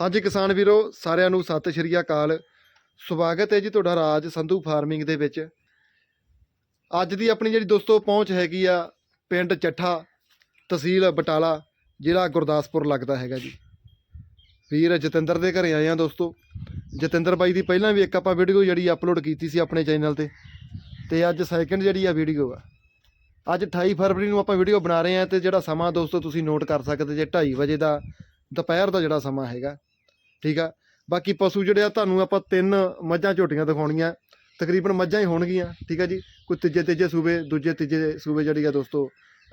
ਹਾਂਜੀ ਕਿਸਾਨ ਵੀਰੋ, ਸਾਰਿਆਂ ਨੂੰ ਸਤਿ ਸ਼੍ਰੀ ਅਕਾਲ। ਸਵਾਗਤ ਹੈ ਜੀ ਤੁਹਾਡਾ ਰਾਜ ਸੰਧੂ ਫਾਰਮਿੰਗ ਦੇ ਵਿੱਚ। ਅੱਜ ਦੀ ਆਪਣੀ ਜਿਹੜੀ ਦੋਸਤੋ ਪਹੁੰਚ ਹੈਗੀ ਆ, ਪਿੰਡ ਚੱਠਾ ਤਹਿਸੀਲ ਬਟਾਲਾ, ਜ਼ਿਲ੍ਹਾ ਗੁਰਦਾਸਪੁਰ ਲੱਗਦਾ ਹੈਗਾ ਜੀ। ਵੀਰ ਜਤਿੰਦਰ ਦੇ ਘਰੇ ਆਏ ਆ ਦੋਸਤੋ। ਜਤਿੰਦਰ ਬਾਈ ਦੀ ਪਹਿਲਾਂ ਵੀ ਇੱਕ ਆਪਾਂ ਵੀਡੀਓ ਜਿਹੜੀ ਅਪਲੋਡ ਕੀਤੀ ਸੀ ਆਪਣੇ ਚੈਨਲ ਤੇ। ਤੇ ਅੱਜ ਸੈਕਿੰਡ ਜਿਹੜੀ ਆ ਵੀਡੀਓ ਆ। ਅੱਜ 28 ਫਰਵਰੀ ਨੂੰ ਆਪਾਂ ਵੀਡੀਓ ਬਣਾ ਰਹੇ ਆ ਤੇ ਜਿਹੜਾ ਸਮਾਂ ਦੋਸਤੋ ਤੁਸੀਂ ਨੋਟ ਕਰ ਸਕਦੇ ਜੇ 2:30 ਵਜੇ ਦਾ, ਦੁਪਹਿਰ ਦਾ ਜਿਹੜਾ ਸਮਾਂ ਹੈਗਾ। ਠੀਕ ਆ? ਬਾਕੀ ਪਸ਼ੂ ਜਿਹੜੇ ਆ, ਤੁਹਾਨੂੰ ਆਪਾਂ ਤਿੰਨ ਮੱਝਾਂ ਝੋਟੀਆਂ ਦਿਖਾਉਣੀਆਂ। ਤਕਰੀਬਨ ਮੱਝਾਂ ਹੀ ਹੋਣਗੀਆਂ, ਠੀਕ ਆ ਜੀ? ਕੋਈ ਤੀਜੇ ਤੀਜੇ ਸੂਬੇ, ਦੂਜੇ ਤੀਜੇ ਸੂਬੇ ਜਿਹੜੀ ਆ ਦੋਸਤੋ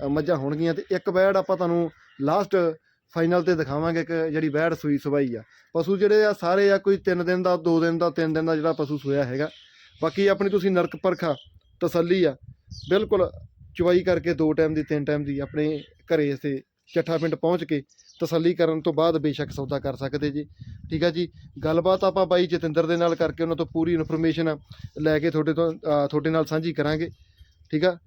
ਮੱਝਾਂ ਹੋਣਗੀਆਂ ਤੇ ਇੱਕ ਬੈੜ ਆਪਾਂ ਤੁਹਾਨੂੰ ਲਾਸਟ ਫਾਈਨਲ ਤੇ ਦਿਖਾਵਾਂਗੇ ਕਿ ਜਿਹੜੀ ਬੈੜ ਸੂਈ ਸਵਾਈ ਆ। ਪਸ਼ੂ ਜਿਹੜੇ ਆ, ਸਾਰੇ ਆ ਕੋਈ 3 ਦਿਨ ਦਾ 2 ਦਿਨ ਦਾ 3 ਦਿਨ ਦਾ ਜਿਹੜਾ ਪਸ਼ੂ ਸੋਇਆ ਹੈਗਾ। ਬਾਕੀ ਆਪਣੀ ਤੁਸੀਂ ਨਰਕ ਪਰਖਾ, ਤਸੱਲੀ ਆ। ਬਿਲਕੁਲ ਚਵਾਈ ਕਰਕੇ ਦੋ ਟਾਈਮ ਦੀ, ਤਿੰਨ ਟਾਈਮ ਦੀ ਆਪਣੇ ਘਰੇ ਇਸੇ ਚੱਠਾ ਪਿੰਡ ਪਹੁੰਚ ਕੇ ਤਸੱਲੀ ਕਰਨ ਤੋਂ ਬਾਅਦ ਬੇਸ਼ੱਕ ਸੌਦਾ ਕਰ ਸਕਦੇ ਜੀ। ਠੀਕ ਆ ਜੀ ਗੱਲਬਾਤ ਆਪਾਂ ਬਾਈ ਜਤਿੰਦਰ ਦੇ ਨਾਲ ਕਰਕੇ ਉਹਨਾਂ ਤੋਂ ਪੂਰੀ ਇਨਫੋਰਮੇਸ਼ਨ ਲੈ ਕੇ ਤੁਹਾਡੇ ਤੋਂ ਤੁਹਾਡੇ ਨਾਲ ਸਾਂਝੀ ਕਰਾਂਗੇ। ਠੀਕ ਆ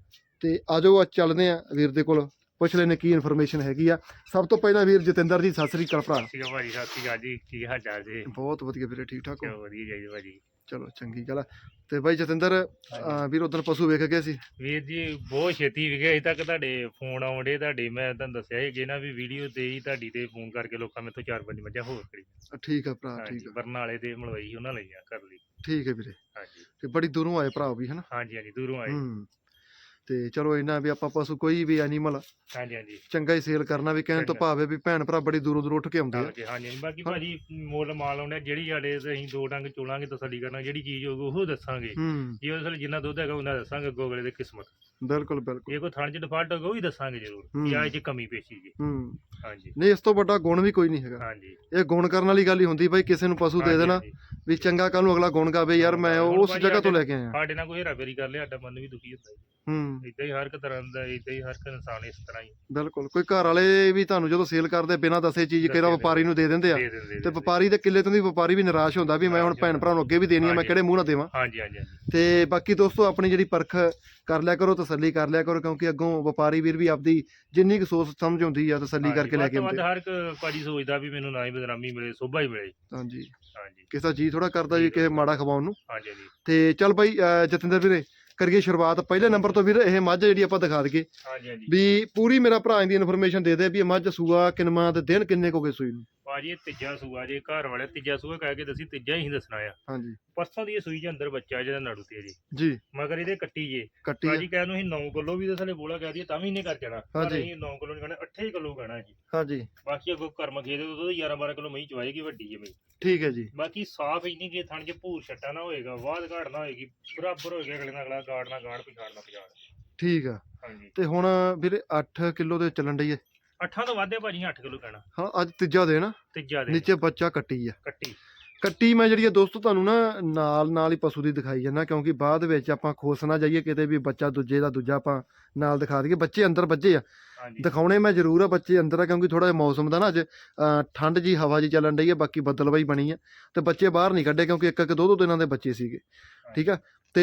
ਤੇ ਆਜੋ ਅੱਜ ਚੱਲਦੇ ਆ ਵੀਰ ਦੇ ਕੋਲ ਪੁੱਛ ਲੈਨੇ ਕੀ ਇਨਫੋਰਮੇਸ਼ਨ ਹੈਗੀ ਆ। ਸਭ ਤੋਂ ਪਹਿਲਾਂ ਵੀਰ ਜਤਿੰਦਰ ਜੀ ਸਤਿ ਸ੍ਰੀ ਅਕਾਲ ਭਰਾ। ਸਤਿ ਸ਼੍ਰੀ ਅਕਾਲ ਭਾਜੀ ਸਤਿ ਸ਼੍ਰੀ ਅਕਾਲ ਜੀ ਕੀ ਹਾਲ ਚਾਲ ਜੀ? ਬਹੁਤ ਵਧੀਆ ਵੀਰੇ ਠੀਕ ਠਾਕ ਹੋ? ਵਧੀਆ ਚਾਹੀਦਾ ਭਾਜੀ ਚਲੋ ਚੰਗੀ ਗੱਲ ਆ। ਤੇ ਬਾਈ ਜਤਿੰਦਰ ਅਹ ਵੀਰ ਉਦੋਂ ਪਸ਼ੂ ਵੇਖ ਗਏ ਸੀ? ਵੀਰ ਜੀ ਬਹੁਤ ਛੇਤੀ ਵਿਗੇ ਅਜੇ ਤੱਕ ਤੁਹਾਡੇ ਫੋਨ ਆਉਂਦੇ ਤੁਹਾਡੇ ਮੈਂ ਤੁਹਾਨੂੰ ਦੱਸਿਆ ਸੀ ਕਿ ਨਾ ਵੀ ਵੀਡੀਓ ਤੇ ਹੀ ਤੁਹਾਡੀ ਤੇ ਫੋਨ ਕਰਕੇ ਲੋਕਾਂ ਮੇਥੋਂ ਚਾਰ ਪੰਜ ਮੱਝਾਂ ਹੋਰ ਕਰੀ ਅ, ਠੀਕ ਆ ਭਰਾ ਹਾਂਜੀ ਠੀਕ ਆ। ਬਰਨਾਲੇ ਤੇ ਮਲਵਈ ਉਹਨਾਂ ਲਈਆਂ ਕਰ ਲਈ। ਠੀਕ ਹੈ ਵੀਰੇ। ਹਾਂਜੀ। ਤੇ ਬੜੀ ਦੂਰੋਂ ਆਏ ਭਰਾ ਵੀ ਹਨਾ? ਹਾਂਜੀ ਹਾਂਜੀ ਦੂਰੋਂ ਆਏ। ਹੂੰ। ਤੇ ਚਲੋ ਇਹਨਾਂ ਵੀ ਆਪਾਂ ਪਸ਼ੂ ਕੋਈ ਵੀ ਐਨੀਮਲ ਹਾਂਜੀ ਹਾਂਜੀ। ਚੰਗਾ ਹੀ ਸੇਲ ਕਰਨਾ ਵੀ ਕਹਿਣ ਤੋਂ। ਭਾਵੇਂ ਵੀ ਭੈਣ ਭਰਾ ਬੜੀ ਦੂਰੋਂ ਦੂਰ ਉੱਠ ਕੇ ਆਉਂਦੇ ਆ। ਹਾਂਜੀ ਹਾਂਜੀ। ਬਾਕੀ। ਭਾਜੀ ਮੁੱਲ ਮਾਲ ਆਉਂਦਾ ਜਿਹੜੀ ਸਾਡੇ ਅਸੀਂ ਦੋ ਡੰਗ ਚੋਲਾਂਗੇ ਤਸੱਲੀ ਕਰਨਾ ਜਿਹੜੀ ਚੀਜ਼ ਹੋਊਗੀ ਉਹ ਦੱਸਾਂਗੇ। ਜੇ ਵੇਲੇ ਜਿੰਨਾ ਦੁੱਧ ਹੈਗਾ ਉਹਨਾਂ ਦੱਸਾਂਗੇ ਅੱਗੋਂ ਅਗਲੇ ਦੀ ਕਿਸਮਤ। ਬਿਲਕੁਲ ਬਿਲਕੁਲ। ਜੇ ਕੋਈ ਥਣ ਚ ਡਿਫਾਲਟ ਹੋਗਾ ਉਹ ਵੀ ਦੱਸਾਂਗੇ ਜ਼ਰੂਰ ਹੂੰ। ਕਿ ਆਹ ਚ ਕਮੀ ਪੇਸ਼ੀ ਜੀ। ਹੂੰ। ਹਾਂਜੀ। ਨਹੀਂ ਇਸ ਤੋਂ ਵੱਡਾ ਗੁਣ ਵੀ ਕੋਈ ਨਹੀਂ ਹੈਗਾ। ਹਾਂਜੀ। ਇਹ ਗੁਣ ਕਰਨ ਵਾਲੀ ਗੱਲ ਹੀ ਹੁੰਦੀ ਬਾਈ ਕਿਸੇ ਨੂੰ ਪਸ਼ੂ ਦੇ ਹਾਂਜੀ, ਦੇਣਾ ਹਾਂਜੀ। ਵੀ ਚੰਗਾ ਕੱਲ ਨੂੰ ਅਗਲਾ ਗੁਣ ਗਾਵੇ ਯਾਰ ਮੈਂ ਹੁਣ ਉਸ ਜਗ੍ਹਾ ਤੋਂ ਲੈ ਕੇ ਆਇਆ। ਸਾਡੇ ਨਾਲ ਕੋਈ ਹੇਰਾਫੇਰੀ ਕਰ ਲਿਆ ਸਾਡਾ ਮਨ ਵੀ ਦੁਖੀ ਹੁੰਦਾ ਜੀ। ਹੂੰ। ਇਦਾਂ ਹੀ ਹਰ ਇੱਕ ਤਰ੍ਹਾਂ ਦਾ ਇਦਾਂ ਹੀ ਹਰ ਇੱਕ ਇਨਸਾਨ ਇਸ ਤਰ੍ਹਾਂ ਹੀ। ਬਿਲਕੁਲ। ਕੋਈ ਘਰ ਵਾਲੇ ਵੀ ਤੁਹਾਨੂੰ ਜਦੋਂ ਸੇਲ ਕਰਦੇ ਬਿਨਾਂ ਦੱਸੇ ਚੀਜ਼ ਕਿਹੜਾ ਵਪਾਰੀ ਨੂੰ ਦੇ ਦਿੰਦੇ ਆ। ਦੇ ਦਿੰਦੇ ਤੇ ਵਪਾਰੀ ਦੇ ਕਿੱਲੇ ਤੋਂ ਦੀ ਵਪਾਰੀ ਵੀ ਨਿਰਾਸ਼ ਹੁੰਦਾ ਵੀ ਮੈਂ ਹੁਣ ਭੈਣ ਭਰਾ ਨੂੰ ਅੱਗੇ ਵੀ ਦੇਣੀ ਆ ਮੈਂ। ਕਿਹੜੇ ਮੂੰਹ ਨਾਲ ਦੇਵਾਂ। ਹਾਂਜੀ ਹਾਂਜੀ ਹਾਂਜੀ। ਤੇ ਬਾਕੀ ਦੋਸਤੋ ਆਪਣੀ ਜਿਹੜੀ ਪਰਖ ਕਰ ਲਿਆ ਕਰੋ ਤਸੱਲੀ ਕਰ ਲਿਆ ਕਰੋ ਕਿਉਂਕਿ ਅੱਗੋਂ ਵਪਾਰੀ ਵੀਰ ਵੀ ਆਪਦੀ ਜਿੰਨੀ ਕੁ ਸੋਚ ਸਮਝ ਹੁੰਦੀ ਆ ਤਸੱਲੀ ਕਰਕੇ ਲੈ ਕੇ ਆਉਂਦੇ। ਹਰ ਇੱਕ ਭਾਜੀ ਸੋਚਦਾ ਵੀ ਮੈਨੂੰ ਨਾ ਹੀ ਬਦਨਾਮੀ ਮਿਲੇ ਸੋਭਾ ਹੀ ਮਿਲੇ। ਹਾਂਜੀ। ਹਾਂਜੀ। ਕਿਸੇ ਜੀ ਥੋੜਾ ਕਰਦਾ ਵੀ ਕਿਸੇ ਮਾੜਾ ਖਵਾਉਣ ਨੂੰ। ਹਾਂਜੀ ਹਾਂਜੀ। ਤੇ ਚੱਲ ਬਾਈ ਜਤਿੰਦਰ ਵੀਰੇ ਕਰੀਏ ਸ਼ੁਰੂਆਤ। ਪਹਿਲੇ ਨੰਬਰ ਤੋਂ ਵੀਰ ਇਹ ਮੱਝ ਜਿਹੜੀ ਆਪਾਂ ਦਿਖਾ ਦਈਏ। ਹਾਂਜੀ ਹਾਂਜੀ। ਵੀ ਪੂਰੀ ਮੇਰਾ ਭਰਾ ਦੀ ਇਨਫੋਰਮੇਸ਼ਨ ਦੇ ਦੇ ਵੀ ਇਹ ਮੱਝ ਸੂਆ ਕਿਨਮਾ ਤੇ ਦਿਨ ਕਿੰਨੇ ਕੋ ਗਏ ਸੂਈ ਨੂੰ? ਭਾਜੀ ਇਹ ਤੀਜਾ ਸੂਆ ਜੇ ਘਰ ਵਾਲੇ ਤੀਜਾ ਸੂਆ ਕਹਿ ਕੇ ਦੱਸੀ ਤੀਜਾ ਹੀ ਦੱਸਣਾ ਆ। ਹਾਂਜੀ। ਪਰਸੋਂ ਦੀ ਇਹ ਸੂਈ ਦੇ ਅੰਦਰ ਬੱਚਾ ਜਿਹਦਾ ਨੜੂ ਤੇ ਜੀ। ਜੀ। ਮਗਰ ਇਹਦੇ ਕੱਟੀ ਜੇ। ਕੱਟੀ ਆ। ਭਾਜੀ ਕਹਿ ਨੂੰ ਅਸੀਂ 9 ਕਿਲੋ ਵੀ ਦਸਲੇ ਬੋਲਾ ਕਹਿ ਦਈਏ ਤਾਂ ਵੀ ਇਹਨੇ ਕਰ ਜਾਣਾ। ਪਰ। ਅਸੀਂ 9 ਕਿਲੋ ਨਹੀਂ ਕਹਿਣਾ 8 ਕਿਲੋ ਕਹਿਣਾ ਜੀ। ਹਾਂਜੀ। ਬਾਕੀ ਅੱਗੋਂ ਕਰਮ ਖੇਦੇ ਉਦੋਂ 11 12 ਕਿਲੋ ਮਹੀਂ ਚਵਾਏਗੀ ਵੱਡੀ ਹੈ ਮਹੀਂ ਠੀਕ ਹੈ ਜੀ। ਬਾਕੀ ਸਾਫ਼ ਇੰਨੀ ਕਿ ਥਣ ਚ ਭੂਰ ਛੱਟਾ ਨਾ ਹੋਏਗਾ ਵਾਦ ਘਾੜ ਨਾ ਹੋਏਗੀ ਬਰਾਬਰ ਹੋਏਗਾ ਅਗਲੇ ਨਾਲ ਅਗਲਾ ਗਾੜ ਨਾ ਗਾੜ ਪਿਛਾੜ ਨਾ ਪਿਛਾੜ ਠੀਕ ਆ। ਹਾਂਜੀ। ਤੇ ਹੁਣ ਵੀਰੇ 8 ਕਿਲੋ ਦੇ ਚੱਲਣ ਡਈ ਹੈ ਅੱਠਾਂ ਤੋਂ ਵੱਧੇ ਭਾਜੀ 8 ਕਿਲੋ ਕਹਿਣਾ। ਹਾਂ ਅੱਜ ਤੀਜਾ ਦਿਨ ਤੀਜਾ ਦੇ ਨੀਚੇ ਬੱਚਾ ਕੱਟੀ ਆ। ਕੱਟੀ। ਕੱਟੀ ਮੈਂ ਜਿਹੜੀ ਆ ਦੋਸਤੋ ਤੁਹਾਨੂੰ ਨਾ ਨਾਲ ਨਾਲ ਹੀ ਪਸ਼ੂ ਦੀ ਦਿਖਾਈ ਜਾਂਦਾ ਕਿਉਂਕਿ ਬਾਅਦ ਵਿੱਚ ਆਪਾਂ ਖੋਸ ਨਾ ਜਾਈਏ ਕਿਤੇ ਵੀ ਬੱਚਾ ਦੂਜੇ ਦਾ ਦੂਜਾ ਆਪਾਂ ਨਾਲ ਦਿਖਾ ਦਈਏ ਬੱਚੇ ਅੰਦਰ ਵੱਜੇ ਆ। ਦਿਖਾਉਣੇ ਮੈਂ ਜ਼ਰੂਰ ਆ ਬੱਚੇ ਅੰਦਰ ਆ ਕਿਉਂਕਿ ਥੋੜਾ ਜਿਹਾ ਮੌਸਮ ਦਾ ਨਾ ਅੱਜ ਠੰਡ ਜੀ ਹਵਾ ਜੀ ਚੱਲਣ ਡਈ ਹੈ ਬਾਕੀ ਬੱਦਲਵਾਈ ਬਣੀ ਆ। ਤੇ ਬੱਚੇ ਬਾਹਰ ਨਹੀਂ ਕੱਢੇ ਕਿਉਂਕਿ ਇੱਕ ਇੱਕ ਦੋ ਦੋ ਦਿਨਾਂ ਦੇ ਬੱਚੇ ਸੀਗੇ। ਠੀਕ ਆ? ਤੇ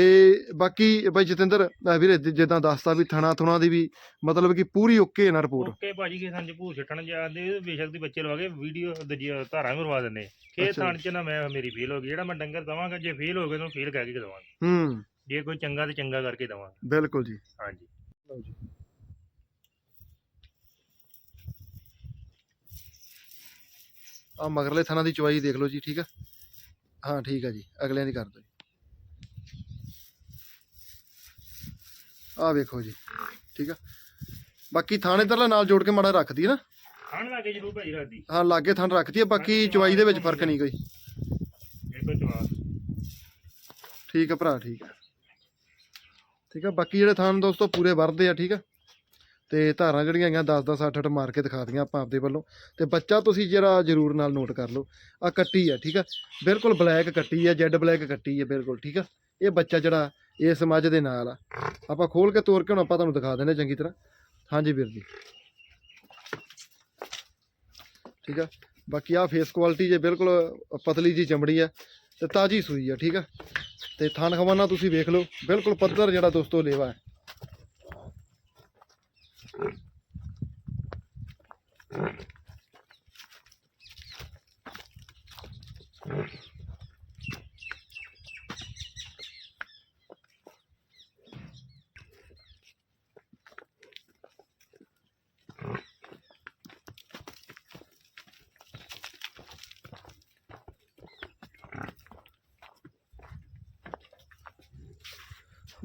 ਬਾਕੀ ਬਾਈ ਜਤਿੰਦਰ ਵੀਰੇ ਜਿੱਦਾਂ ਦੱਸਤਾ ਵੀ ਥਣਾ ਥੁਣਾ ਦੀ ਵੀ ਮਤਲਬ ਕਿ ਪੂਰੀ ਓਕੇ ਨਾ ਰਿਪੋਰਟ। ਓਕੇ ਭਾਜੀ ਕੇ ਚ ਭੂਰ ਛੱਟਣ ਜਾਂਦੇ ਬੇਸ਼ੱਕ ਦੀ ਬੱਚੇ ਲਵਾ ਕੇ ਵੀਡੀਓ ਦੂਜੀ ਧਾਰਾਂ ਵੀ ਮਰਵਾ ਦਿੰਦੇ ਖੇ। ਥਣ ਚ ਨਾ ਮੈਂ ਮੇਰੀ ਫੇਲ ਹੋ ਗਈ ਜਿਹੜਾ ਮੈਂ ਡੰਗਰ ਦਵਾਂਗਾ ਜੇ ਫੇਲ ਹੋ ਗਏ ਤਾਂ ਫੇਲ ਕਹਿ ਕੇ ਦਵਾਂਗਾ। ਹੂੰ। ਜੇ ਕੋਈ ਚੰਗਾ ਤੇ ਚੰਗਾ ਕਰਕੇ ਦਵਾਂਗਾ। ਬਿਲਕੁਲ ਜੀ। ਹਾਂਜੀ ਲਓ ਜੀ ਆ ਮਗਰਲੇ ਥਣਾ ਦੀ ਚਵਾਈ ਦੇਖ ਲਓ ਜੀ ਠੀਕ ਆ? ਹਾਂ ਠੀਕ ਆ ਜੀ ਅਗਲਿਆਂ ਦੀ ਕਰ ਦਿਓ ਆ ਵੇਖੋ ਜੀ ਠੀਕ ਆ? ਬਾਕੀ ਥਾਣੇ ਇਧਰਲਾ ਨਾਲ ਜੋੜ ਕੇ ਮਾੜਾ ਰੱਖਦੀ ਹੈ ਨਾ। ਖਾਣ ਲੱਗੇ ਜਰੂਰ ਭਾਜੀ ਰਾਦੀ ਹਾਂ ਲਾਗੇ ਥਣ ਰੱਖਦੀ ਹੈ ਬਾਕੀ ਚਵਾਈ ਦੇ ਵਿੱਚ ਫ਼ਰਕ ਨਹੀਂ ਕੋਈ। ਠੀਕ ਆ ਭਰਾ ਠੀਕ ਆ। ਠੀਕ ਆ ਬਾਕੀ ਜਿਹੜੇ ਥਾਨ ਦੋਸਤੋ ਪੂਰੇ ਵਰਦੇ ਆ ਠੀਕ ਆ? ਤੇ ਧਾਰਾਂ ਜਿਹੜੀਆਂ ਹੈਗੀਆਂ 10 10 8 8 ਮਾਰ ਕੇ ਦਿਖਾ ਦੀਆਂ ਆਪਾਂ ਆਪਦੇ ਵੱਲੋਂ। ਤੇ ਬੱਚਾ ਤੁਸੀਂ ਜਿਹੜਾ ਜ਼ਰੂਰ ਨਾਲ ਨੋਟ ਕਰ ਲਓ। ਆ ਕੱਟੀ ਆ, ਠੀਕ ਆ? ਬਿਲਕੁਲ ਬਲੈਕ ਕੱਟੀ ਆ ਜੈਡ ਬਲੈਕ ਕੱਟੀ ਆ, ਬਿਲਕੁਲ, ਠੀਕ ਆ? ਇਹ ਬੱਚਾ ਜਿਹੜਾ ਇਸ ਮੱਝ ਦੇ ਨਾਲ ਆ। ਆਪਾਂ ਖੋਲ ਕੇ ਤੋਰ ਕੇ ਹੁਣ ਆਪਾਂ ਤੁਹਾਨੂੰ ਦਿਖਾ ਦਿੰਦੇ ਚੰਗੀ ਤਰ੍ਹਾਂ। ਹਾਂਜੀ ਵੀਰ ਜੀ। ਠੀਕ ਆ? ਬਾਕੀ ਆ ਫੇਸ ਕੁਆਲਿਟੀ ਜੇ ਬਿਲਕੁਲ ਪਤਲੀ ਜੀ ਚਮੜੀ ਆ ਤੇ ਤਾਜੀ ਸੂਈ ਆ, ਠੀਕ ਆ? ਤੇ ਥਣ ਖਵਾਨਾ ਤੁਸੀਂ ਵੇਖ ਲਓ। ਬਿਲਕੁਲ ਪੱਧਰ ਜਿਹੜਾ ਦੋਸਤੋ ਲੇਵਾ ਹੈ।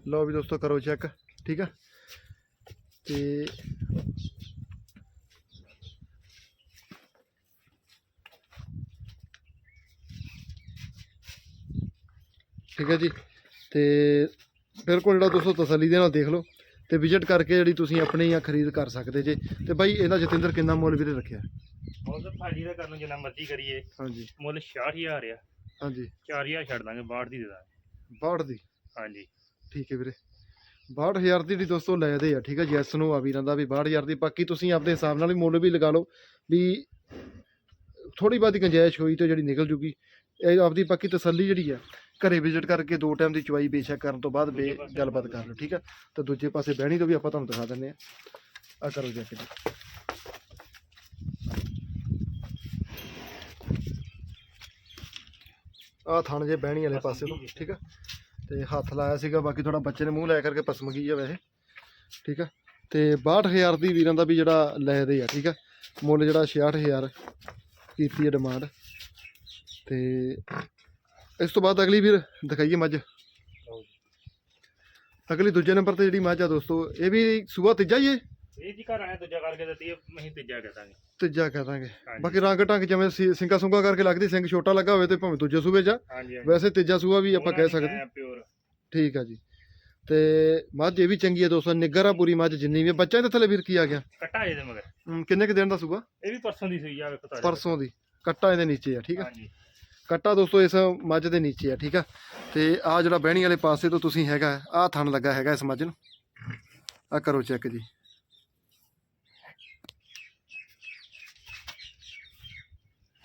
ਲਓ ਵੀ ਦੋਸਤੋ ਕਰੋ ਚੈੱਕ ਠੀਕ ਆ? ਤੇ ਠੀਕ ਹੈ ਜੀ ਤੇ ਬਿਲਕੁਲ ਜਿਹੜਾ ਦੋਸਤੋ ਤਸੱਲੀ ਦੇ ਨਾਲ ਦੇਖ ਲਓ ਤੇ ਵਿਜ਼ਿਟ ਕਰਕੇ ਜਿਹੜੀ ਤੁਸੀਂ ਆਪਣੀ ਆ ਖਰੀਦ ਕਰ ਸਕਦੇ ਜੇ। ਤੇ ਬਾਈ ਇਹਦਾ ਜਤਿੰਦਰ ਕਿੰਨਾ ਮੁੱਲ ਵੀਰੇ ਰੱਖਿਆ? ਤਾਂ ਭਾਜੀ ਦਾ ਕਰਨ ਜਿੰਨਾ ਮਰਜ਼ੀ ਕਰੀਏ। ਹਾਂਜੀ। ਮੁੱਲ 66000 ਆ। ਹਾਂਜੀ। 4000 ਛੱਡ ਦਾਂਗੇ 62 ਦੀ ਦੇ ਦਾਂਗੇ। 62 ਦੀ? ਹਾਂਜੀ। ਠੀਕ ਹੈ ਵੀਰੇ। 62000 ਦੀ ਜਿਹੜੀ ਦੋਸਤੋ ਲੈਦੇ ਆ, ਠੀਕ ਹੈ ਜੈਸ ਨੂੰ ਆ ਵੀਰਾਂ ਦਾ ਵੀ 62000 ਦੀ। ਬਾਕੀ ਤੁਸੀਂ ਆਪਦੇ ਹਿਸਾਬ ਨਾਲ ਵੀ ਮੁੱਲ ਵੀ ਲਗਾ ਲਓ ਵੀ ਥੋੜੀ ਬਾਤੀ ਗੁੰਜਾਇਸ਼ ਹੋਈ ਤੇ ਜਿਹੜੀ ਨਿਕਲ ਜੂਗੀ। ਇਹ ਆਪਦੀ ਬਾਕੀ ਤਸੱਲੀ ਜਿਹੜੀ ਆ, ਘਰੇ ਵਿਜ਼ਿਟ ਕਰਕੇ ਦੋ ਟਾਈਮ ਦੀ ਚੁਆਈ ਬੇਸ਼ੱਕ ਕਰਨ ਤੋਂ ਬਾਅਦ ਬੇ ਗੱਲਬਾਤ ਕਰ ਲਓ, ਠੀਕ ਆ? ਤੇ ਦੂਜੇ ਪਾਸੇ ਬਹਿਣੀ ਤੋਂ ਵੀ ਆਪਾਂ ਤੁਹਾਨੂੰ ਦਿਖਾ ਦਿੰਦੇ ਆ। ਆ ਕਰੋ ਜਾ ਕੇ ਜੀ ਆ ਥਣ ਜੇ ਬਹਿਣੀ ਵਾਲੇ ਪਾਸੇ ਤੋਂ, ਠੀਕ ਆ? ਤੇ ਹੱਥ ਲਾਇਆ ਸੀਗਾ ਬਾਕੀ ਥੋੜਾ ਬੱਚੇ ਨੇ ਮੂੰਹ ਲੈ ਕਰਕੇ ਪਸਮ ਗਈ ਆ ਵੈਸੇ। ਠੀਕ ਆ? ਤੇ 62000 ਦੀ ਵੀਰਾਂ ਦਾ ਵੀ ਜਿਹੜਾ ਲੈ ਦੇ ਆ ਠੀਕ ਆ? ਮੁੱਲ ਜਿਹੜਾ 66000 ਕੀਤੀ ਹੈ ਡਿਮਾਂਡ ਤੇ ਇਸ ਤੋਂ ਬਾਅਦ ਅਗਲੀ ਵੀਰ ਦਿਖਾਈਏ ਮੱਝ। ਅਗਲੀ ਦੂਜੇ ਨੰਬਰ ਤੇ ਜਿਹੜੀ ਮੱਝ ਆ ਦੋਸਤੋ ਇਹ ਵੀ ਸੂਆ ਤੀਜਾ ਹੀ ਹੈ ਇਹ ਜੀ ਘਰ ਆਇਆ ਦੂਜਾ ਕਰਕੇ ਦਿੱਤੀ ਅਸੀਂ ਤੀਜਾ ਕਹਿ ਦਾਂਗੇ। ਤੀਜਾ ਕਹਿ ਦਾਂਗੇ। ਹਾਂਜੀ। ਬਾਕੀ ਰੰਗ ਢੰਗ ਜਿਵੇਂ ਸੀ- ਸਿੰਗਾ ਸੁੰਗਾ ਕਰਕੇ ਲੱਗਦੀ ਸਿੰਘ ਛੋਟਾ ਲੱਗਾ ਹੋਵੇ ਤੇ ਭਾਵੇਂ ਦੂਜੇ ਸੂਬੇ 'ਚ ਆ। ਹਾਂਜੀ ਹਾਂਜੀ। ਵੈਸੇ ਤੀਜਾ ਸੂਆ ਵੀ ਆਪਾਂ ਕਹਿ ਸਕਦੇ। ਪਿਓਰ ਠੀਕ ਆ ਜੀ। ਤੇ ਮੱਝ ਇਹ ਵੀ ਚੰਗੀ ਹੈ ਦੋਸਤੋ ਨਿੱਗਰ ਆ ਪੂਰੀ ਮੱਝ ਜਿੰਨੀ ਵੀ ਆ। ਬੱਚਾ ਇਹਦੇ ਥੱਲੇ ਵੀਰ ਕੀ ਆ ਗਿਆ? ਕੱਟਾ ਇਹਦੇ ਮਗਰ। ਹਮ, ਕਿੰਨੇ ਕੁ ਦਿਨ ਦਾ ਸੂਆ ਇਹ ਵੀ ਪਰਸੋਂ ਦੀ ਸੂਈ ਆ ਵੇਖੋ ਤਾਜ਼ਾ ਪਰਸੋਂ ਦੀ। ਕੱਟਾ ਇਹਦੇ ਨੀਚੇ ਆ ਠੀਕ ਆ? ਹਾਂਜੀ। ਕੱਟਾ ਦੋਸਤੋ ਇਸ ਮੱਝ ਦੇ ਨੀਚੇ ਆ ਠੀਕ ਆ? ਤੇ ਆ ਜਿਹੜਾ ਬਹਿਣੀ ਵਾਲੇ ਪਾਸੇ ਤੋਂ ਤੁਸੀਂ ਹੈਗਾ ਆ ਥਣ ਲੱਗਾ ਹੈਗਾ ਇਸ ਮੱਝ ਨੂੰ। ਆ ਕਰੋ ਚੈੱਕ ਜੀ।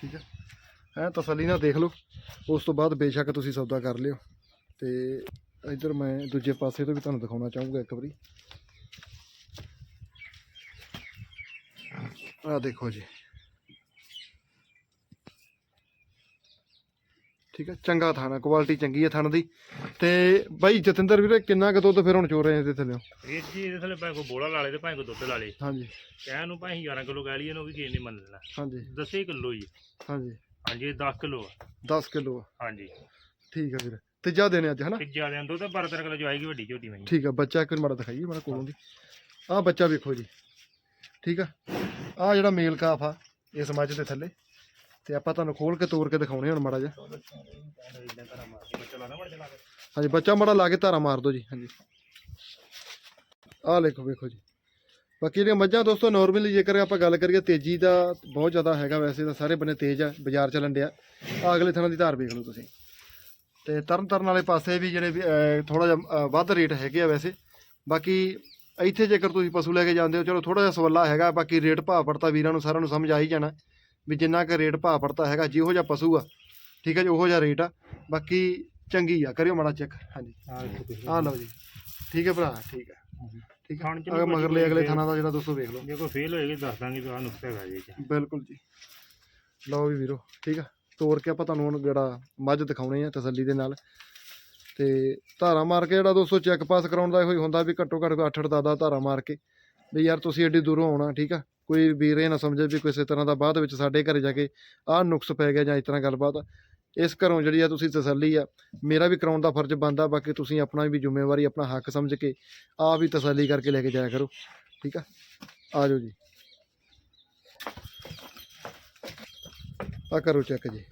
ਠੀਕ ਹੈ। ਐ ਤਸੱਲੀ ਨਾਲ ਦੇਖ ਲਓ। ਉਸ ਤੋਂ ਬਾਅਦ ਬੇਸ਼ੱਕ ਤੁਸੀਂ ਸੌਦਾ ਕਰ ਲਿਓ। ਤੇ ਇੱਧਰ ਮੈਂ ਦੂਜੇ ਪਾਸੇ ਤੋਂ ਵੀ ਤੁਹਾਨੂੰ ਦਿਖਾਉਣਾ ਚਾਹੂੰਗਾ ਇੱਕ ਵਾਰੀ। ਆ ਦੇਖੋ ਜੀ। ਠੀਕ ਹੈ ਚੰਗਾ ਥਾਣਾ ਕੁਆਲਿਟੀ ਚੰਗੀ ਹੈ ਥਣ ਦੀ। ਤੇ ਬਾਈ ਜਤਿੰਦਰ ਵੀਰੇ ਕਿੰਨਾ ਕੁ ਦੁੱਧ ਫਿਰ ਹੁਣ ਚੋ ਰਹੇ ਇਹਦੇ ਥੱਲੇ? ਵੀਰ ਜੀ ਇਹਦੇ ਥੱਲੇ ਭਾਵੇਂ ਕੋਈ ਬੋਲਾ ਲਾ ਲੇ ਤੇ ਭਾਵੇਂ ਕੋਈ ਦੁੱਧ ਲਾ ਲੇ। ਹਾਂਜੀ। ਕਹਿਣ ਨੂੰ ਭਾਵੇਂ 11 ਕਿਲੋ ਕਹਿ ਲਈਏ ਇਹਨੂੰ ਵੀ ਕਿਸੇ ਨਹੀਂ ਮੰਨ ਲੈਣਾ ਹਾਂਜੀ। ਦਸੇ ਕਿਲੋ ਹੀ। ਹਾਂਜੀ। ਹਾਂਜੀ ਇਹ 10 ਕਿਲੋ ਆ। 10 ਕਿਲੋ ਹਾਂਜੀ। ਠੀਕ ਹੈ ਵੀਰੇ। ਤੀਜਾ ਹੈ ਅੱਜ ਹਨਾ? ਤੇ ਜ਼ਿਆਦਾ ਦੁੱਧ 12 13 ਕਿਲੋ ਜੋ ਆਏਗੀ ਵੱਡੀ ਝੋਟੀ ਮਹੀਂ ਠੀਕ ਹੈ ਬੱਚਾ ਇੱਕ ਵਾਰ ਮਾੜਾ ਦਿਖਾਈਏ ਮਾੜਾ ਕੋਲੋਂ ਦੀ। ਆਹ ਬੱਚਾ ਵੇਖੋ ਜੀ। ਠੀਕ ਆ ਆਹ ਜਿਹੜਾ ਮੇਲ ਕਾਫ ਆ ਇਸ ਮੱਝ ਦੇ ਥੱਲੇ। ਤੇ ਆਪਾਂ ਤੁਹਾਨੂੰ ਖੋਲ ਕੇ ਤੋੜ ਕੇ ਦਿਖਾਉਣੇ ਹੁਣ ਮਾੜਾ ਜਿਹਾ। ਹਾਂਜੀ, ਬੱਚਾ ਮਾੜਾ ਲਾ ਕੇ ਧਾਰਾ ਮਾਰ ਦਿਓ ਜੀ, ਹਾਂਜੀ। ਆਹ ਦੇਖੋ, ਵੇਖੋ ਜੀ। ਬਾਕੀ ਜਿਹੜੀਆਂ ਮੱਝਾਂ ਦੋਸਤੋ ਨਾਰਮਲੀ ਜੇਕਰ ਆਪਾਂ ਗੱਲ ਕਰੀਏ, ਤੇਜ਼ੀ ਦਾ ਬਹੁਤ ਜ਼ਿਆਦਾ ਹੈਗਾ ਵੈਸੇ ਤਾਂ ਸਾਰੇ ਬੰਨੇ ਤੇਜ਼ ਆ, ਬਾਜ਼ਾਰ ਚੱਲਣ ਡਿਆ। ਆਹ ਅਗਲੇ ਥਾਂ ਦੀ ਧਾਰ ਵੇਖ ਲਓ ਤੁਸੀਂ। ਤੇ ਤਰਨ ਤਰਨ ਵਾਲੇ ਪਾਸੇ ਵੀ ਜਿਹੜੇ ਥੋੜਾ ਜਿਹਾ ਵੱਧ ਰੇਟ ਹੈਗੇ ਆ ਵੈਸੇ। ਬਾਕੀ ਇੱਥੇ ਜੇਕਰ ਤੁਸੀਂ ਪਸ਼ੂ ਲੈ ਕੇ ਜਾਂਦੇ ਹੋ, ਚਲੋ ਥੋੜਾ ਜਿਹਾ ਸਵੱਲਾ ਹੈਗਾ, ਬਾਕੀ ਰੇਟ ਭਾਅ ਪੜਤਾ ਵੀਰਾਂ ਨੂੰ ਸਾਰਿਆਂ ਨੂੰ ਸਮਝ ਆ ਹੀ ਜਾਣਾ। ਵੀ ਜਿੰਨਾ ਕੁ ਰੇਟ ਭਾਅ ਪੜਤਾ ਹੈਗਾ ਜਿਹੋ ਜਿਹਾ ਪਸ਼ੂ ਆ ਠੀਕ ਹੈ ਜੀ ਉਹੋ ਜਿਹਾ ਰੇਟ ਆ ਬਾਕੀ ਚੰਗੀ ਆ ਕਰਿਓ ਮਾੜਾ ਚੈੱਕ ਹਾਂਜੀ। ਆਹ ਲਓ ਜੀ ਠੀਕ ਹੈ ਭਰਾ ਠੀਕ ਹੈ ਠੀਕ ਹੈ ਅਗਰ ਮਗਰਲੇ ਕੋਈ ਅਗਲੇ ਥਾਣਾ ਦਾ ਜਿਹੜਾ ਦੋਸਤੋ ਵੇਖ ਲਓ। ਜੇ ਕੋਈ ਫੇਲ ਹੋਏਗੀ ਦੱਸ ਦਾਂਗੇ ਵੀ ਆਹ ਨੁਕਸਾ ਹੈਗਾ ਜੀ। ਬਿਲਕੁਲ ਜੀ। ਲਓ ਵੀ ਵੀਰੋ ਠੀਕ ਆ ਤੋੜ ਕੇ ਆਪਾਂ ਤੁਹਾਨੂੰ ਹੁਣ ਜਿਹੜਾ ਮੱਝ ਦਿਖਾਉਣੇ ਆ ਤਸੱਲੀ ਦੇ ਨਾਲ। ਤੇ ਧਾਰਾ ਮਾਰ ਕੇ ਜਿਹੜਾ ਦੋਸਤੋ ਚੈੱਕ ਪਾਸ ਕਰਾਉਣ ਦਾ ਇਹੋ ਹੀ ਹੁੰਦਾ ਵੀ ਘੱਟੋ ਘੱਟ 8-8 ਦਾਦਾ ਧਾਰਾ ਮਾਰ ਕੇ ਵੀ ਯਾਰ ਤੁਸੀਂ ਐਡੀ ਦੂਰੋਂ ਆਉਣਾ ਠੀਕ ਆ ਕੋਈ ਵੀਰ ਇਹ ਨਾ ਸਮਝੇ ਵੀ ਕਿਸੇ ਤਰ੍ਹਾਂ ਦਾ ਬਾਅਦ ਵਿੱਚ ਸਾਡੇ ਘਰੇ ਜਾ ਕੇ ਆਹ ਨੁਕਸ ਪੈ ਗਿਆ ਜਾਂ ਇਸ ਤਰ੍ਹਾਂ ਗੱਲਬਾਤ। ਇਸ ਘਰੋਂ ਜਿਹੜੀ ਆ ਤੁਸੀਂ ਤਸੱਲੀ ਆ, ਮੇਰਾ ਵੀ ਕਰਾਉਣ ਦਾ ਫਰਜ਼ ਬਣਦਾ, ਬਾਕੀ ਤੁਸੀਂ ਆਪਣਾ ਵੀ ਜ਼ਿੰਮੇਵਾਰੀ, ਆਪਣਾ ਹੱਕ ਸਮਝ ਕੇ ਆਪ ਵੀ ਤਸੱਲੀ ਕਰਕੇ ਲੈ ਕੇ ਜਾਇਆ ਕਰੋ। ਠੀਕ ਆ? ਆ ਜਾਓ ਜੀ। ਆ ਕਰੋ ਚੈੱਕ ਜੀ।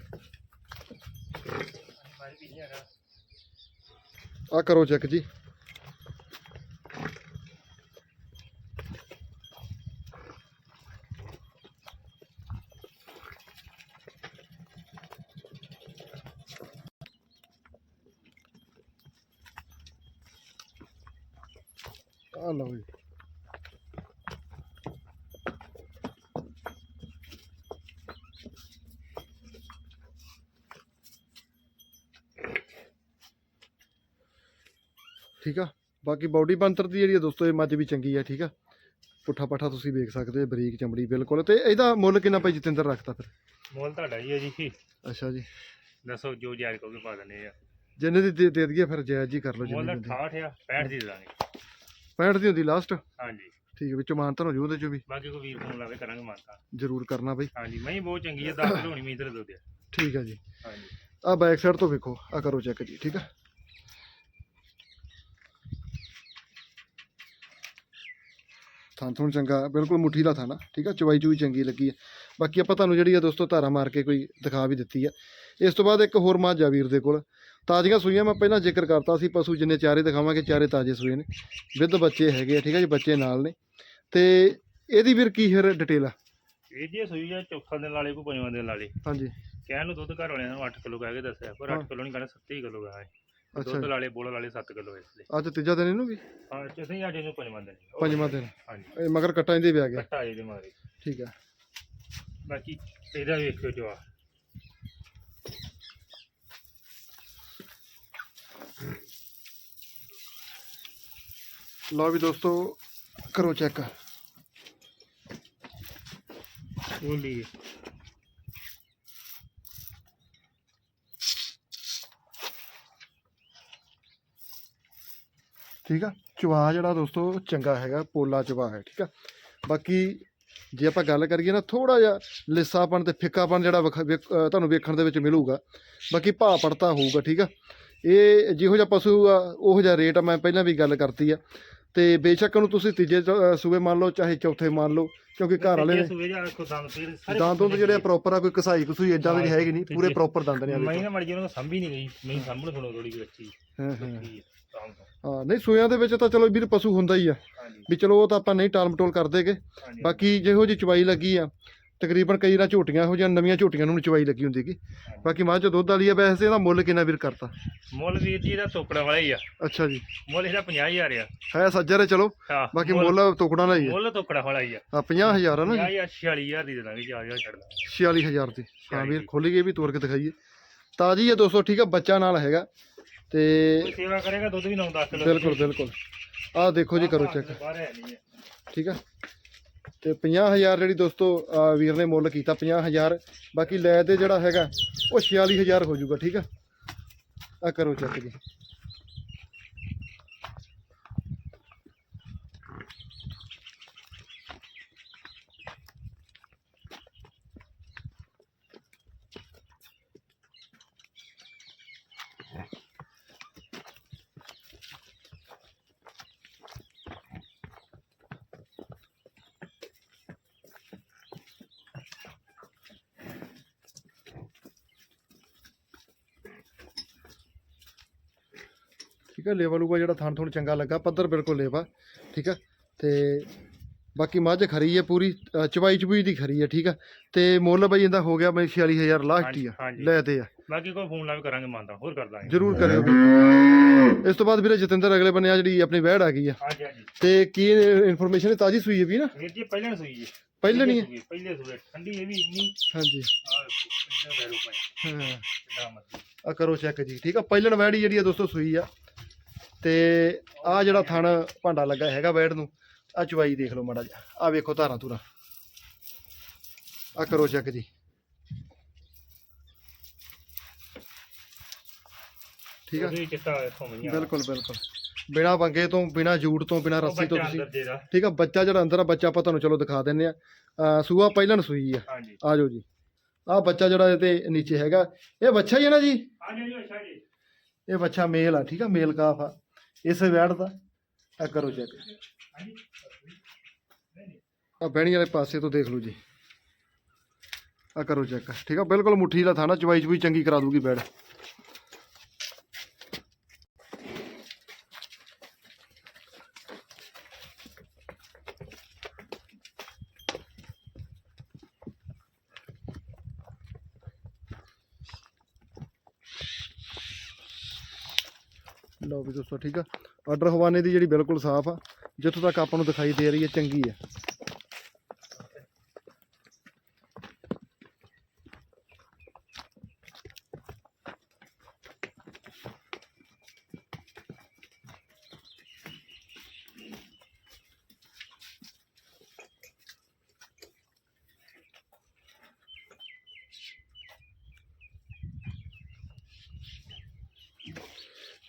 ਆ ਕਰੋ ਚੈੱਕ ਜੀ। ਆ ਲਓ ਜੀ। ਠੀਕ ਆ? ਬਾਕੀ ਬਾਡੀ ਬੰਤਰ ਦੀ ਜਿਹੜੀ ਆ ਦੋਸਤੋ ਇਹ ਮੱਝ ਵੀ ਚੰਗੀ ਆ ਠੀਕ ਆ? ਪੁੱਠਾ ਪੱਠਾ ਤੁਸੀਂ ਵੇਖ ਸਕਦੇ ਹੋ ਬਰੀਕ ਚਮੜੀ ਬਿਲਕੁਲ। ਤੇ ਇਹਦਾ ਮੁੱਲ ਕਿੰਨਾ ਭਾਈ ਜਤਿੰਦਰ ਰੱਖਤਾ ਫਿਰ? ਮੁੱਲ ਤੁਹਾਡਾ ਹੀ ਹੈ ਜੀ। ਅੱਛਾ ਜੀ। ਦੱਸੋ ਜੋ ਜਾਇਜ਼ ਕਹੋਗੇ ਪਾ ਦਿੰਦੇ ਆ। ਜਿੰਨੇ ਦੀ ਦੇ ਦੇ ਦਈਏ ਫਿਰ ਜਾਇਜ਼ ਹੀ ਕਰ ਲਓ ਮੁੱਲ ਜਿੰਨੀ ਦੀ 68 ਆ 65 ਦੀ ਦੇ ਦਾਂਗੇ। 65 ਦੀ ਹੁੰਦੀ ਲਾਸਟ ਹਾਂਜੀ। ਠੀਕ ਹੈ ਵਿੱਚੋਂ ਮਾਨਤਾ ਹੋ ਜੂ ਉਹਦੇ ਵੀ। ਬਾਕੀ ਕੋਈ ਫੋਨ ਲਾਵੇ ਕਰਾਂਗੇ ਮਾਨਤਾ। ਜ਼ਰੂਰ ਕਰਨਾ ਬਈ। ਹਾਂਜੀ ਮੈਂ ਬਹੁਤ ਚੰਗੀ ਹੈ 10 ਕਿਲੋ ਹੋਣੀ ਮੀਂਹ ਦੇ ਦੋ ਠੀਕ ਹੈ ਜੀ। ਹਾਂਜੀ। ਆ ਬੈਕ ਸਾਈਡ ਤੋਂ ਵੇਖੋ ਆ ਕਰੋ ਚੈੱਕ ਜੀ ਠੀਕ ਹੈ ਥਾਂ ਥੋਂ ਚੰਗਾ ਬਿਲਕੁਲ ਮੁੱਠੀ ਦਾ ਥਾਣਾ ਠੀਕ ਆ? ਚਵਾਈ ਚੂਈ ਚੰਗੀ ਲੱਗੀ ਹੈ ਬਾਕੀ ਆਪਾਂ ਤੁਹਾਨੂੰ ਜਿਹੜੀ ਆ ਦੋਸਤੋ ਧਾਰਾ ਮਾਰ ਕੇ ਕੋਈ ਦਿਖਾ ਵੀ ਦਿੱਤੀ ਆ। ਇਸ ਤੋਂ ਬਾਅਦ ਇੱਕ ਹੋਰ ਮਾਝ ਵੀਰ ਦੇ ਕੋਲ ਤਾਜ਼ੀਆਂ ਸੂਈਆਂ ਮੈਂ ਪਹਿਲਾਂ ਜ਼ਿਕਰ ਕਰਤਾ ਸੀ ਪਸ਼ੂ ਜਿੰਨੇ ਚਾਰੇ ਦਿਖਾਵਾਂਗੇ ਚਾਰੇ ਤਾਜ਼ੇ ਸੂਏ ਨੇ। ਵਿਦ ਬੱਚੇ ਹੈਗੇ ਆ ਠੀਕ ਆ ਜੀ ਬੱਚੇ ਨਾਲ ਨੇ। ਤੇ ਇਹਦੀ ਵੀਰ ਕੀ ਫਿਰ ਡਿਟੇਲ ਆ? ਇਹ ਜੀ ਸੂਈ ਆ ਚੌਥਾ ਦਿਨ ਵਾਲੇ ਕੋ ਪੰਜਵਾਂ ਦਿਨ ਵਾਲੇ ਹਾਂਜੀ। ਕਹਿਣ ਨੂੰ ਦੁੱਧ ਘਰ ਵਾਲਿਆਂ ਨੂੰ 8 ਕਿਲੋ ਕਹਿ ਕੇ ਦੱਸਿਆ ਪਰ 8 ਹਾਂ। ਕਿਲੋ ਨਹੀਂ ਕਹਿੰਦੇ 7 ਹੀ ਕਿਲੋ ਗਾ ਹੈ ਅੱਛਾ। ਦੁੱਧ। ਵਾਲੇ ਬੋਲ ਵਾਲੇ 7 ਕਿਲੋ ਇਸ ਲਈ। ਅੱਜ ਤੀਜਾ ਦਿਨ ਇਹਨੂੰ ਵੀ? ਹਾਂ ਅਸੀਂ ਅੱਜ ਇਹਨੂੰ ਪੰਜਵਾਂ ਦਿਨ। ਪੰਜਵਾਂ ਦਿਨ। ਹਾਂਜੀ। ਇਹ ਮਗਰ ਕੱਟਾਂ ਇਹਦੇ ਵੀ ਆ ਗਿਆ। ਕੱਟਾ ਇਹਦੇ ਮਾਰੇ। ਠੀਕ ਆ। ਬਾਕੀ ਇਹਦਾ ਵੇਖਿਓ ਜਵਾ ਲਓ ਵੀ ਦੋਸਤੋ ਕਰੋ ਚੈੱਕ ਲਈ ਠੀਕ ਆ? ਚਵਾ ਜਿਹੜਾ ਦੋਸਤੋ ਚੰਗਾ ਹੈਗਾ ਪੋਲਾ ਚਵਾ ਹੈ ਠੀਕ ਆ? ਬਾਕੀ ਜੇ ਆਪਾਂ ਗੱਲ ਕਰੀਏ ਨਾ ਥੋੜਾ ਜਿਹਾ ਲਿੱਸਾਪਣ ਤੇ ਫਿੱਕਾਪਣ ਜਿਹੜਾ ਤੁਹਾਨੂੰ ਵੇਖਣ ਦੇ ਵਿੱਚ ਮਿਲੂਗਾ। ਬਾਕੀ ਭਾਅ ਪੜਤਾ ਹੋਊਗਾ ਠੀਕ ਆ? ਇਹ ਜਿਹੋ ਜਿਹਾ ਪਸ਼ੂ ਆ ਉਹੋ ਜਿਹਾ ਰੇਟ ਆ ਮੈਂ ਪਹਿਲਾਂ ਵੀ ਗੱਲ ਕਰਤੀ ਆ। ਤੇ ਬੇਸ਼ੱਕ ਉਹਨੂੰ ਤੁਸੀਂ ਤੀਜੇ ਚ- ਸੂਬੇ ਮੰਨ ਲਓ ਚਾਹੇ ਚੌਥੇ ਮੰਨ ਲਓ ਕਿਉਂਕਿ ਘਰ ਵਾਲੇ ਨੇ ਸੂਏ ਜਾ ਕੋ ਦੰਦ ਸਾਰੇ ਦੰਦੋਂ ਤੇ ਜਿਹੜੇ ਪ੍ਰੋਪਰ ਆ ਕੋਈ ਕਸਾਈ ਕਸੂਈ ਏਦਾਂ ਵੀ ਹੈਗੀ ਨਹੀਂ ਪੂਰੇ ਪ੍ਰੋਪਰ ਦੰਦ ਨੇ ਆ ਮੈਂ ਨਾ ਮੜ ਜੀ ਉਹਨੂੰ ਸੰਭੀ ਨਹੀਂ ਗਈ ਮੈਂ ਸਾਹਮਣੇ ਸੁਣੋ ਥੋੜੀ ਜਿਹੀ ਬੱਚੀ। ਹਾਂ ਹਾਂ। ਬੱਚੀ ਤਾਂ ਤੋਂ। ਹਾਂ ਨਹੀਂ ਸੂਇਆਂ ਦੇ ਵਿੱਚ ਤਾਂ ਚਲੋ ਵੀਰ ਪਸ਼ੂ ਹੁੰਦਾ ਹੀ ਆ ਹਾਂਜੀ। ਵੀ ਚਲੋ ਉਹ ਤਾਂ ਆਪਾਂ ਨਹੀਂ ਟਾਲਮਟੋਲ ਕਰ ਦੇਗੇ ਹਾਂਜੀ। ਬਾਕੀ ਜਿਹੋ ਜੀ ਚਵਾਈ ਲੱਗੀ ਆ ਤਕਰੀਬਨ ਕਈ ਨਾ ਝੋਟੀਆਂ ਇਹੋ ਜਿਹੀਆਂ ਨਵੀਆਂ ਝੋਟੀਆਂ ਨੂੰ ਚਵਾਈ ਲੱਗੀ ਹੁੰਦੀ ਗੀ। ਬਾਕੀ ਮੱਝ ਦੁੱਧ ਵਾਲੀ ਆ ਵੈਸੇ ਇਹਦਾ ਮੁੱਲ ਕਿੰਨਾ ਵੀਰ ਕਰਤਾ? ਮੁੱਲ ਵੀਰ ਜੀ ਦਾ ਟੋਕੜਾ ਵਾਲਾ ਹੀ ਆ। ਅੱਛਾ ਜੀ। ਮੁੱਲ ਇਹਦਾ 50000 ਆ। ਹੈ ਸੱਜਰ ਹੈ ਚਲੋ। ਹਾਂ ਬਾਕੀ ਮੁੱਲ ਟੁਕੜਾ ਨਾ ਹੀ ਆ। ਮੁੱਲ ਟੋਕੜਾ ਵਾਲਾ ਹੀ ਆ। ਆ 50000 ਆ ਨਾ। 50000 46000 ਦੀ ਦੇ ਦਾਂਗੇ 4000 ਛੱਡ ਦਾਂਗੇ। 46000 ਦੀ। ਹਾਂ 46 ਵੀਰ ਦੀ। ਖੋਲੀ ਗਈ ਵੀ ਤੋੜ ਕੇ ਦਿਖਾਈਏ। ਤਾਜੀ ਹੈ ਦੋਸਤੋ ਠੀਕ ਆ ਬੱਚਾ ਨਾਲ ਹੈਗਾ। ਤੇ ਕੋਈ ਸੇਵਾ ਕਰੇਗਾ ਦੁੱਧ ਵੀ 9-10 ਕਿਲੋ। ਬਿਲਕੁਲ ਬਿਲਕੁਲ। ਆਹ ਦੇਖੋ ਜੀ ਕਰੋ ਚੈੱਕ। ਬਾਹਰ ਹੈ ਨਹੀਂ ਹੈ ਠੀਕ ਆ। ਤੇ 50000 ਜਿਹੜੀ ਦੋਸਤੋ ਅਹ ਵੀਰ ਨੇ ਮੁੱਲ ਕੀਤਾ 50000 ਬਾਕੀ ਲੈ ਤੇ ਜਿਹੜਾ ਹੈਗਾ, ਉਹ 46000 ਹੋ ਜਾਊਗਾ, ਠੀਕ ਆ? ਆ ਕਰੋ ਚੈੱਕ ਜੀ। ਠੀਕ ਆ ਲੇਵਲ ਉਗਾ ਜਿਹੜਾ ਥਣ ਥਣ ਚੰਗਾ ਲੱਗਾ ਪੱਧਰ ਬਿਲਕੁਲ ਲੇਵਾ ਠੀਕ ਆ ਤੇ ਬਾਕੀ ਮੱਝ ਖਰੀ ਹੈ ਪੂਰੀ ਚਵਾਈ ਚਬੂਈ ਦੀ ਖਰੀ ਹੈ ਠੀਕ ਆ ਤੇ ਮੁੱਲ ਬਈ ਇਹਦਾ ਹੋ ਗਿਆ ਬਈ 46000 ਲਾਸਟ ਹੀ ਆ। ਲੈ ਤੇ ਆ। ਬਾਕੀ ਕੋਈ ਫੋਨ ਲਾ ਵੀ ਕਰਾਂਗੇ ਮੰਨਦਾ ਹੋਰ ਕਰ ਦਾਂਗੇ ਜਰੂਰ ਕਰਿਓ ਇਸ ਤੋਂ ਬਾਅਦ ਵੀਰੇ ਜਤਿੰਦਰ ਅਗਲੇ ਬੰਨੇ ਆ ਜਿਹੜੀ ਆਪਣੀ ਵਹਿੜ ਆ ਗਈ ਆ। ਹਾਂਜੀ ਹਾਂਜੀ। ਤੇ ਕੀ ਇਨਫੋਰਮੇਸ਼ਨ ਤਾਜੀ ਸੂਈ ਹੈ ਵੀ ਨਾ? ਵੀਰ ਜੀ ਪਹਿਲਾਂ ਸੂਈ ਜੀ ਪਹਿਲਾਂ ਨਹੀਂ ਹੈ? ਸੂਈ, ਪਹਿਲੇ ਸੂਏ ਠੰਡੀ ਇਹ ਵੀ ਇੰਨੀ। ਹਾਂਜੀ। ਆ ਹਾਂ। ਕਰੋ ਚੈੱਕ ਜੀ ਠੀਕ ਆ ਪਹਿਲਣ ਵੈੜੀ ਜਿਹੜੀ ਆ ਦੋਸਤੋ ਸੂਈ ਆ। ਤੇ ਆ ਜਿਹੜਾ ਥਣ ਭਾਂਡਾ ਲੱਗਾ ਹੈਗਾ ਵੈੜ ਨੂੰ ਆ ਚਵਾਈ ਦੇਖ ਲਓ ਮਾੜਾ ਜਿਹਾ। ਆ ਵੇਖੋ ਧਾਰਾਂ ਧੂਰਾਂ। ਆ ਕਰੋ ਚੈੱਕ ਜੀ। ਠੀਕ ਆ? ਬਿਲਕੁਲ ਬਿਲਕੁਲ। ਬਿਨਾ ਪੰਗੇ ਤੋਂ ਬਿਨਾ ਜੂੜ ਤੋਂ ਬਿਨਾ ਰੱਸੀ ਤੋਂ ਤੁਸੀਂ ਠੀਕ ਆ ਬੱਚਾ ਜਿਹੜਾ ਅੰਦਰ ਆ ਬੱਚਾ ਆਪਾਂ ਤੁਹਾਨੂੰ ਚਲੋ ਦਿਖਾ ਦਿੰਨੇ ਆ। ਸੂਆ ਪਹਿਲਣ ਸੂਈ ਆ। ਆ ਜਾਓ ਜੀ। ਆ ਬੱਚਾ ਜਿਹੜਾ ਇਹਦੇ ਨੀਚੇ ਹੈਗਾ। ਇਹ ਬੱਚਾ ਹੀ ਹੈ ਨਾ ਜੀ? ਹਾਂਜੀ ਜੀ। ਇਹ ਬੱਚਾ ਮੇਲ ਆ ਠੀਕ ਆ ਮੇਲ ਕਾਫ ਆ। ਇਸੇ ਵੈੜ ਦਾ। ਆ ਕਰੋ ਚੈੱਕ ਆ ਬਹਿਣੀ ਵਾਲੇ ਪਾਸੇ ਤੋਂ ਦੇਖ ਲਓ ਜੀ। ਆ ਕਰੋ ਚੈੱਕ ਠੀਕ ਆ, ਬਿਲਕੁਲ ਮੁੱਠੀ ਦਾ ਥਾਣਾ, ਚਵਾਈ ਚਵੀ ਚੰਗੀ ਕਰਾ ਦੂਗੀ ਬੈੜ ਲਓ ਵੀ ਦੋਸਤੋ ਠੀਕ ਆ? ਆਰਡਰ ਹਵਾਨੇ ਦੀ ਜਿਹੜੀ ਬਿਲਕੁਲ ਸਾਫ਼ ਆ, ਜਿੱਥੋਂ ਤੱਕ ਆਪਾਂ ਨੂੰ ਦਿਖਾਈ ਦੇ ਰਹੀ ਹੈ, ਚੰਗੀ ਹੈ।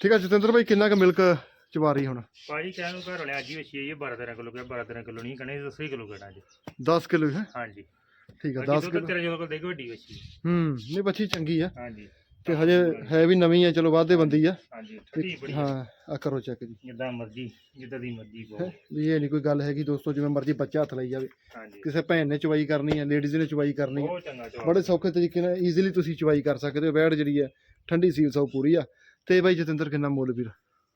ਠੀਕ ਆ ਜਤਿੰਦਰ ਭਾਈ ਕਿੰਨਾ ਕੁ ਮਿਲਕ ਚਵਾ ਰਹੀ ਹੁਣ? ਭਾਜੀ ਕਹਿਣ ਨੂੰ ਘਰ ਵਾਲੇ ਅੱਜ ਹੀ ਵਛੀ ਇਹ 12 13 ਕਿਲੋ ਗਿਆ 12 13 ਕਿਲੋ ਨਹੀਂ ਕਹਣੇ 10 ਕਿਲੋ ਕਹਿਣਾ ਜੀ 10 ਕਿਲੋ ਹੈ? ਹਾਂਜੀ। ਠੀਕ ਆ ਬਾਕੀ 10 ਦੁੱਧ ਕਿਲੋ। ਤੇਰੇ ਜਦੋਂ ਕੋਲ ਦੇਖ ਵੱਡੀ ਵਛੀ ਹੂੰ। ਨਹੀਂ ਬੱਚੀ ਚੰਗੀ ਆ। ਹਾਂਜੀ। ਤੇ ਹਜੇ ਹੈ ਵੀ ਨਵੀਂ ਆ ਚਲੋ ਵਾਧੇ ਬੰਦੀ ਆ। ਹਾਂਜੀ ਠੰਡੀ ਬੜੀ ਹਾਂ ਆ ਕਰੋ ਚੈੱਕ ਜੀ। ਜਿੱਦਾਂ ਮਰਜ਼ੀ ਜਿੱਦਾਂ ਦੀ ਮਰਜ਼ੀ ਹੈਂ, ਪਾਓ। ਵੀ ਇਹ ਨਹੀਂ ਕੋਈ ਗੱਲ ਹੈਗੀ ਦੋਸਤੋ ਜਿਵੇਂ ਮਰਜ਼ੀ ਬੱਚਾ ਹੱਥ ਲਈ ਜਾਵੇ। ਹਾਂਜੀ। ਕਿਸੇ ਭੈਣ ਨੇ ਚਵਾਈ ਕਰਨੀ ਹੈ ਲੇਡੀਜ਼ ਨੇ ਚਵਾਈ ਕਰਨੀ ਹੈ ਬਹੁਤ ਚੰਗਾ ਚਵਾ ਬੜੇ ਸੌਖੇ ਤਰੀਕੇ ਨਾਲ ਈਜ਼ੀਲੀ ਤੁਸੀਂ ਚਵਾਈ ਕਰ ਸਕਦੇ ਹੋ ਵੈੜ ਜਿਹੜੀ ਹੈ ਠੰਡੀ ਸੀਲ ਸੌ ਪੂਰੀ ਆ। ਤੇ ਬਾਈ ਜਤਿੰਦਰ ਕਿੰਨਾ ਮੁੱਲ ਵੀਰ?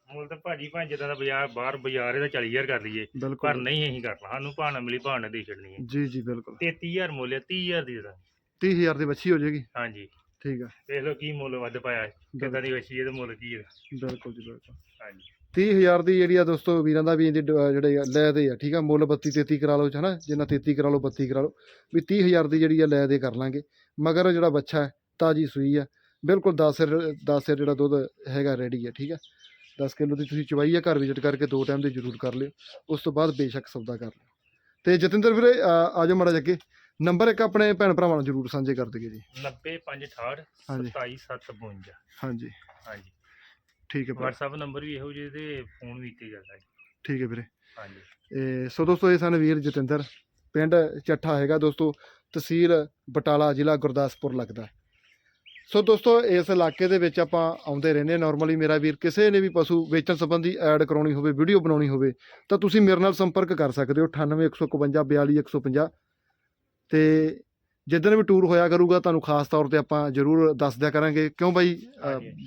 ਮੁੱਲ ਤਾਂ ਭਾਜੀ ਭਾਂ ਜਿੱਦਾਂ ਦਾ ਬਾਜ਼ਾਰ ਬਾਹਰ ਬਾਜ਼ਾਰ ਇਹਦਾ 40000 ਕਰ ਲਈਏ ਪਰ ਬਿਲਕੁਲ ਨਹੀਂ ਅਸੀਂ ਕਰਨਾ ਸਾਨੂੰ ਭਾਣਾ ਮਿਲੀ ਭਾਣਾ ਦੇ ਛੱਡਣੀ ਹੈ। ਜੀ ਜੀ ਬਿਲਕੁਲ। 33000 ਮੁੱਲ ਹੈ 30000 ਦੀ ਦਾ 30000 ਦੀ ਬੱਚੀ ਹੋ ਜਾਏਗੀ? ਹਾਂਜੀ। ਠੀਕ ਆ ਦੇਖ ਲਓ ਕੀ ਮੁੱਲ ਵੱਧ ਪਾਇਆ ਹੈ ਕਿੱਦਾਂ ਦੀ ਵਛੀ ਇਹਦਾ ਮੁੱਲ ਕੀ ਹੈ। ਬਿਲਕੁਲ ਜੀ ਬਿਲਕੁਲ। ਹਾਂਜੀ। 30000 ਦੀ ਜਿਹੜੀ ਆ ਦੋਸਤੋ ਵੀਰਾਂ ਦਾ ਵੀ ਇਹਦੇ ਡ- ਅਹ ਜਿਹੜੇ ਆ ਲੈ ਦੇ ਆ ਠੀਕ ਆ? ਮੁੱਲ 32 33 ਕਰਾ ਲਓ ਹਨਾ? ਜਿੰਨਾ 33 ਕਰਾ ਲਓ 32 ਕਰਾ ਲਓ। ਵੀ 30000 ਦੀ ਜਿਹੜੀ ਆ ਲੈ ਦੇ ਕਰ ਲਾਂਗੇ। ਮਗਰ ਜਿਹੜਾ ਬੱਚਾ ਹੈ ਤਾਜੀ ਸੂਈ ਆ। ਬਿਲਕੁਲ 10 10 ਜਿਹੜਾ ਦੁੱਧ ਹੈਗਾ ਰੈਡੀ ਆ ਠੀਕ ਆ 10 ਕਿਲੋ ਦੀ ਤੁਸੀਂ ਚਵਾਈ ਆ ਘਰ ਵਿਜ਼ਿਟ ਕਰਕੇ ਦੋ ਟਾਈਮ ਦੇ ਜ਼ਰੂਰ ਕਰ ਲਿਓ। ਉਸ ਤੋਂ ਬਾਅਦ ਬੇਸ਼ੱਕ ਸੌਦਾ ਕਰ ਲਿਓ। ਤੇ ਜਤਿੰਦਰ ਵੀਰੇ ਆ- ਆ ਜਾਓ ਮਾੜਾ ਜਿਹਾ ਅੱਗੇ। ਨੰਬਰ ਇੱਕ ਆਪਣੇ ਭੈਣ ਭਰਾਵਾਂ ਨੂੰ ਜ਼ਰੂਰ ਸਾਂਝੇ ਕਰ ਦਿਓ ਜੀ। 90568 ਹਾਂਜੀ। 27752 ਹਾਂਜੀ। ਹਾਂਜੀ। ਠੀਕ ਹੈ ਭਰਾ WhatsApp ਨੰਬਰ ਵੀ ਇਹੋ ਜਿਹੇ ਤੇ ਫੋਨ ਵੀ ਤੇ ਜਾਂਦਾ ਹੈ ਠੀਕ ਹੈ ਵੀਰੇ। ਹਾਂਜੀ। ਇਹ ਸੋ ਦੋਸਤੋ ਇਹ ਸਨ ਵੀਰ ਜਤਿੰਦਰ। ਪਿੰਡ ਚੱਠਾ ਹੈਗਾ ਦੋਸਤੋ ਤਹਿਸੀਲ ਬਟਾਲਾ ਜ਼ਿਲ੍ਹਾ ਗੁਰਦਾਸਪੁਰ ਲੱਗਦਾ। ਹੈ। ਸੋ ਦੋਸਤੋ ਇਸ ਇਲਾਕੇ ਦੇ ਵਿੱਚ ਆਪਾਂ ਆਉਂਦੇ ਰਹਿੰਦੇ ਨਾਰਮਲੀ ਮੇਰਾ ਵੀਰ ਕਿਸੇ ਨੇ ਵੀ ਪਸ਼ੂ ਵੇਚਣ ਸੰਬੰਧੀ ਐਡ ਕਰਾਉਣੀ ਹੋਵੇ ਵੀਡੀਓ ਬਣਾਉਣੀ ਹੋਵੇ ਤਾਂ ਤੁਸੀਂ ਮੇਰੇ ਨਾਲ ਸੰਪਰਕ ਕਰ ਸਕਦੇ ਹੋ। 98151 42150 ਤੇ ਜਿੱਦਣ ਵੀ ਟੂਰ ਹੋਇਆ ਕਰੂਗਾ ਤੁਹਾਨੂੰ ਖਾਸ ਤੌਰ ਤੇ ਆਪਾਂ ਜ਼ਰੂਰ ਦੱਸ ਦਿਆ ਕਰਾਂਗੇ। ਕਿਉਂ ਬਾਈ।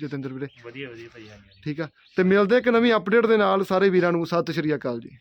ਜਤਿੰਦਰ ਵੀਰੇ? ਵਧੀਆ ਵਧੀਆ ਭਾਈ ਹਾਂਜੀ। ਠੀਕ ਆ। ਤੇ ਮਿਲਦੇ ਇੱਕ ਨਵੀਂ ਅਪਡੇਟ ਦੇ ਨਾਲ। ਸਾਰੇ ਵੀਰਾਂ ਨੂੰ ਸਤਿ ਸ਼੍ਰੀ ਅਕਾਲ ਜੀ।